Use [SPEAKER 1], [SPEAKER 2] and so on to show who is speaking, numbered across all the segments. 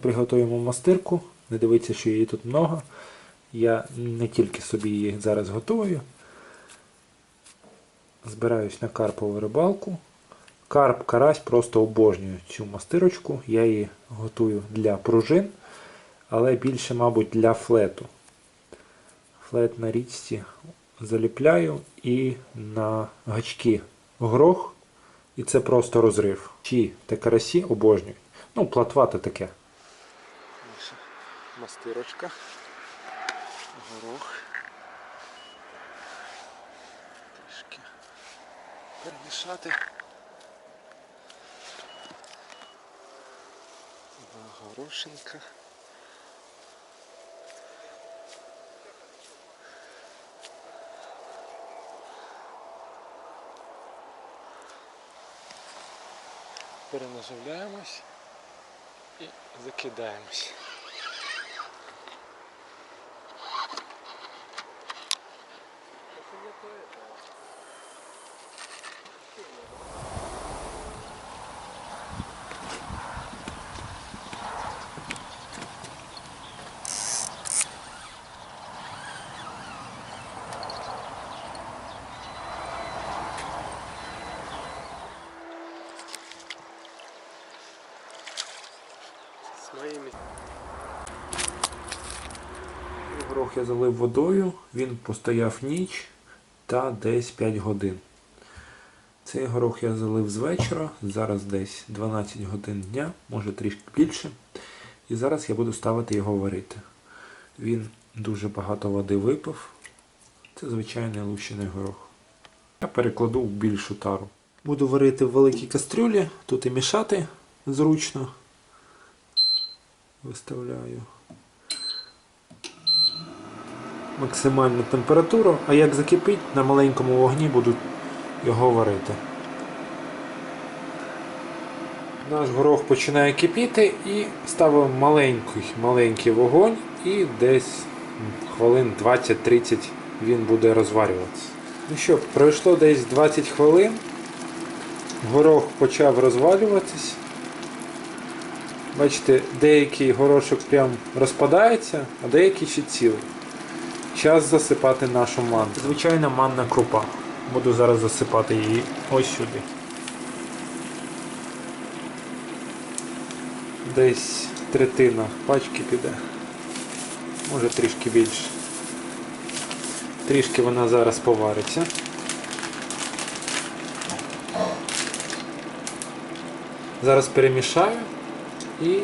[SPEAKER 1] Приготуємо мастирку. Не дивіться, що її тут много. Я не тільки собі її зараз готую. Збираюсь на карпову рибалку. Карп карась просто обожнюю цю мастирочку. Я її готую для пружин, але більше, мабуть, для флету. Флет на річці заліпляю і на гачки горох. І це просто розрив. Чи та карасі обожнюють. Ну, платва то таке. Мастирочка. Горох. Трішки перемішати. Два горошинка. Перенаживляємось і закидаємось.
[SPEAKER 2] Моїми
[SPEAKER 1] Горох я залив водою, він постояв ніч та десь 5 годин. Цей горох я залив з вечора, зараз десь 12 годин дня, може трішки більше. І зараз я буду ставити його варити. Він дуже багато води випив. Це звичайний лущений горох. Я перекладу в більшу тару. Буду варити в великій кастрюлі, тут і мішати зручно. Виставляю максимальну температуру, а як закипить, на маленькому вогні буду його варити. Наш горох починає кипіти і ставимо маленький маленький вогонь і десь хвилин 20-30 він буде розварюватися. Ну що, пройшло десь 20 хвилин. Горох почав розвалюватись. Бачите, деякий горошок прям розпадається, а деякий ще цілий. Час засипати нашу манну. Звичайна манна крупа. Буду зараз засипати її ось сюди. Десь третина пачки піде. Може трішки більше. Трішки вона зараз повариться. Зараз перемішаю і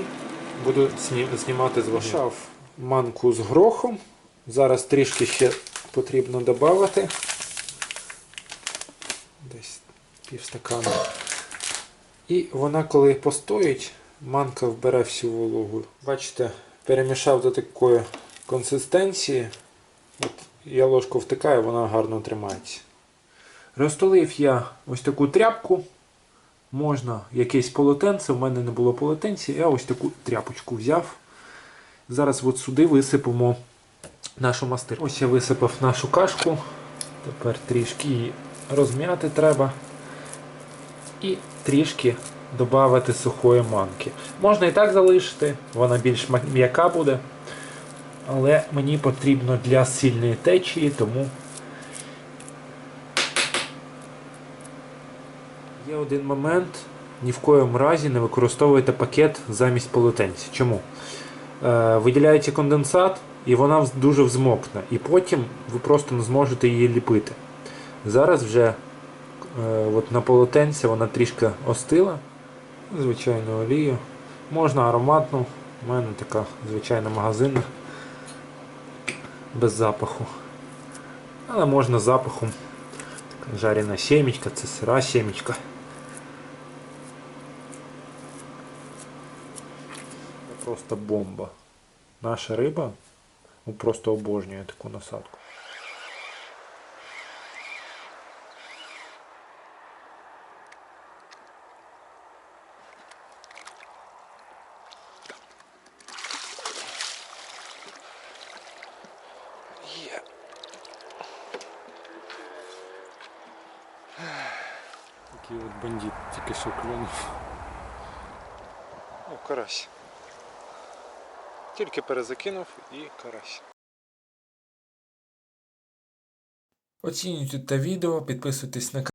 [SPEAKER 1] буду знімати з вогню. Манку з грохом. Зараз трішки ще потрібно додати. Десь пів стакана. І вона, коли постоїть, манка вбере всю вологу. Бачите, перемішав до такої консистенції. От я ложку втикаю, вона гарно тримається. Розтолив я ось таку тряпку. Можна якесь полотенце, в мене не було полотенця, я ось таку тряпочку взяв. Зараз от сюди висипемо нашу мастирку. Ось я висипав нашу кашку. Тепер трішки її розм'яти треба. І трішки додати сухої манки. Можна і так залишити, вона більш м'яка буде. Але мені потрібно для сильної течії, тому є один момент. Ні в коєму разі не використовуйте пакет замість полотенця. Чому? Е, виділяється конденсат, і вона дуже взмокне. І потім ви просто не зможете її ліпити. Зараз вже е, от на полотенці вона трішки остила. Звичайну олію. Можна ароматну. У мене така звичайна магазинна. Без запаху. Але можна запахом. Така жарена сімечка, це сира сімечка. Просто бомба. Наша риба ну, просто обожнює таку насадку. Є. Такий от бандит тільки що клюнув. О, карась. Тільки перезакинув і карась. Оцінюйте те відео, підписуйтесь на канал.